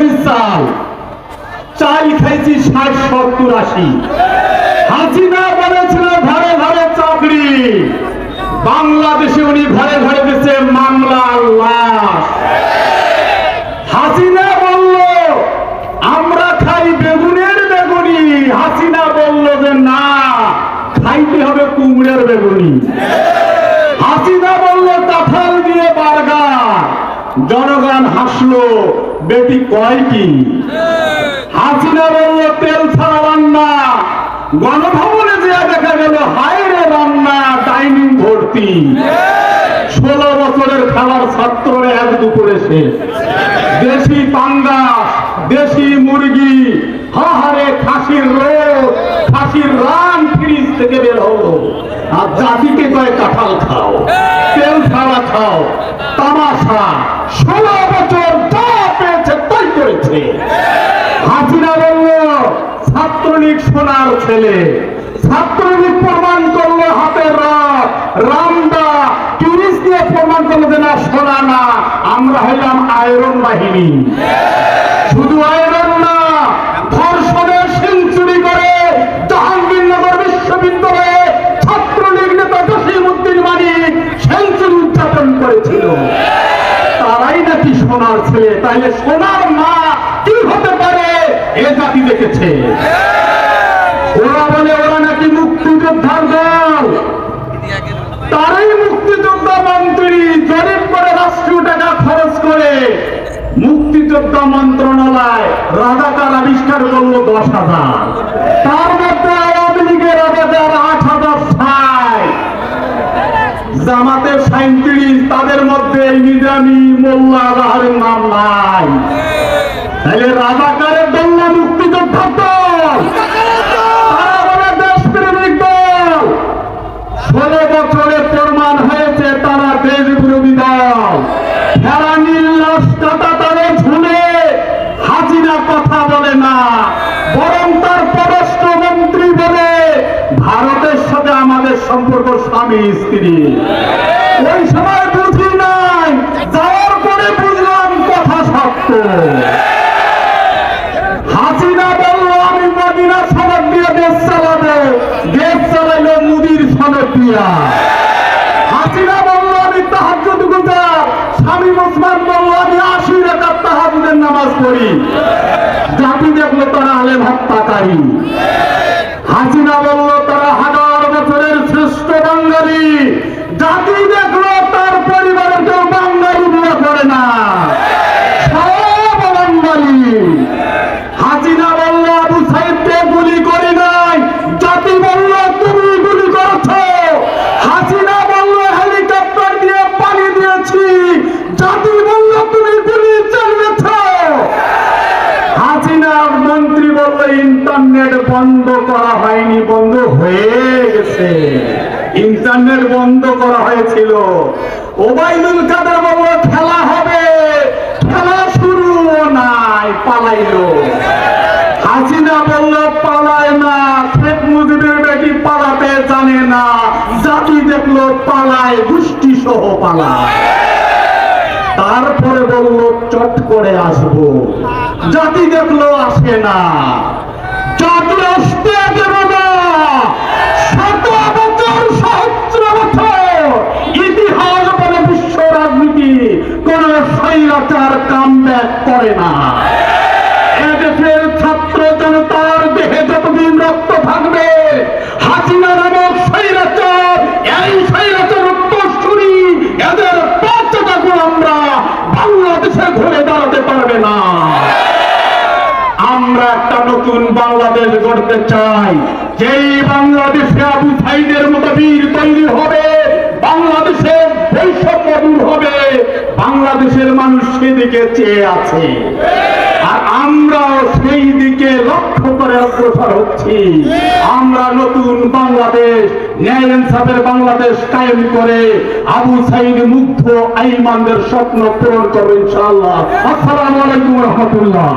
KG চাল চাল খাইছি ষাট, সত্তর, আশি। হাসিনা বলেছিল, ঘরে ঘরে চাকরি। বাংলাদেশে উনি ঘরে ঘরে দিচ্ছে মামলার লাশ। হাসিনা বলল, আমরা খাই বেগুনের বেগুনি। হাসিনা বলল যে, না, খাইতে হবে কুমড়ের বেগুনি। হাসিনা বলল, কাঁঠাল দিয়ে বার্গার। জনগণ হাসলো। বেটি কয় কি? হাসিনা বলল, তেল ছাড়া রান্না। গণভবনে যে দেখা গেল হায়রে রান্না, ডাইনিং ভর্তি। ষোলো বছরের খাবার ছাত্ররা এক দুপুরে শেষ। দেশি পাঙ্গাস, দেশি মুরগি হাহারে খাসির রোদ, খাসির রান ফ্রিজ থেকে বের হলো। আর জাতিকে কয় কাঁঠাল খাও, তেল ছাড়া খাও তামাশা ষোলো বছর যা পেয়েছে তাই করেছে হাজিরা বলল ছাত্রলীগ সোনার ছেলে। ছাত্রলীগ প্রমাণ করল রথ। রামদা তিরিশ দিয়ে প্রমাণ করল যে না, সোনা না। আমরা হইলাম আয়রন বাহিনী। শুধু আয়রন না, ধর্ষণের সেঞ্চুরি করে জাহাঙ্গীরনগর বিশ্ববিদ্যালয়ে ছাত্রলীগ নেতা সেঞ্চুরি উদযাপন করেছিল। তারাই নাকি সোনার ছেলে, তাইলে সোনার মা কি হতে পারে? এ জাতি দেখেছে। ওরা বলে, ওরা নাকি মুক্তিযোদ্ধার দল। তারাই মুক্তিযোদ্ধা মন্ত্রী জরিপ করে রাষ্ট্রীয় টাকা খরচ করে। মুক্তিযোদ্ধা মন্ত্রণালয় রাজাকার আবিষ্কার করল দশ হাজার। তার মধ্যে আওয়ামী লীগের রাজাকার আট হাজার ষাট। জামাতের সাঁত্রিশ তাদের মধ্যে নিজামি মোল্লা রাহারের নাম নাই। তাহলে রাজাকারের দল না মুক্তিযোদ্ধার দল তারা বলে দেশপ্রেমিক দল ষোলো বছরে প্রমাণ হয়েছে তারা দেশ বিরোধী দল ফেরানির লাশ কাটা তারে ঝুলে হাজিরা কথা বলে না বরং তার পররাষ্ট্র মন্ত্রী বলে ভারতের সাথে আমাদের সম্পর্ক স্বামী স্ত্রী। ওই সময় বুঝি নাই, যাওয়ার পরে বুঝলাম কথা সত্য। হাসিনা বলল, আমি মদিনা সনদ দিয়ে দেশ চালাবো। দেশ চালাইলো মুদির সনদ দিয়া। হাসিনা বলল, আমি তাহাজ্জুদ গুজার। স্বামী ওসমান বলল, আমি আশি রাকাত তাহাজ্জুদের নামাজ পড়ি। জাতি দেখল তারা হত্যাকারী। হাসিনা বলল তারা হাজার বছরের শ্রেষ্ঠ বাঙালি জাতি দেখল তার পরিবারের কেউ বাঙালি বিয়ে করে না সব বাঙালি হাসিনা বলল আবু সাইদকে গুলি করি নাই জাতি বলল তুমি গুলি করেছ হাসিনা বলল হেলিকপ্টার দিয়ে পানি দিয়েছি জাতি বলল তুমি গুলি চালিয়েছ হাসিনার মন্ত্রী বলল ইন্টারনেট বন্ধ করা হয়নি বন্ধ হয়ে গেছে ইন্টারনেট বন্ধ করা হয়েছিল। ওবায়দুল কাদের বলল খেলা হবে। খেলা শুরু নাই, পালাইলো। হাসিনা বলল, পালায় না। শেখ মুজিবের বেটি পালাতে জানে না। জাতি দেখল, পালায় গোষ্ঠী সহ পালায়। তারপরে বলল, চট করে আসব। জাতি দেখল, আসে না। জাতি আসতে হাসিনা নামক স্বৈরাচার এই স্বৈরাচার উত্তরসূরি, এদের পথটাকে আমরা বাংলাদেশে ঘুরে দাঁড়াতে পারবে না। আমরা একটা নতুন বাংলাদেশ গড়তে চাই। যেই বাংলাদেশে আবু সাইদের মতো বীর তৈরি হবে বাংলাদেশের বৈষম্য দূর হবে, বাংলাদেশের মানুষ সেদিকে চেয়ে আছে। আর আমরাও সেই দিকে লক্ষ্য করে অগ্রসর হচ্ছি। আমরা নতুন বাংলাদেশ, ন্যায় ইনসাফের বাংলাদেশ কায়েম করে আবু সাইদ মুগ্ধ আইমানদের স্বপ্ন পূরণ করব ইনশাআল্লাহ। আসসালামু আলাইকুম রহমতুল্লাহ।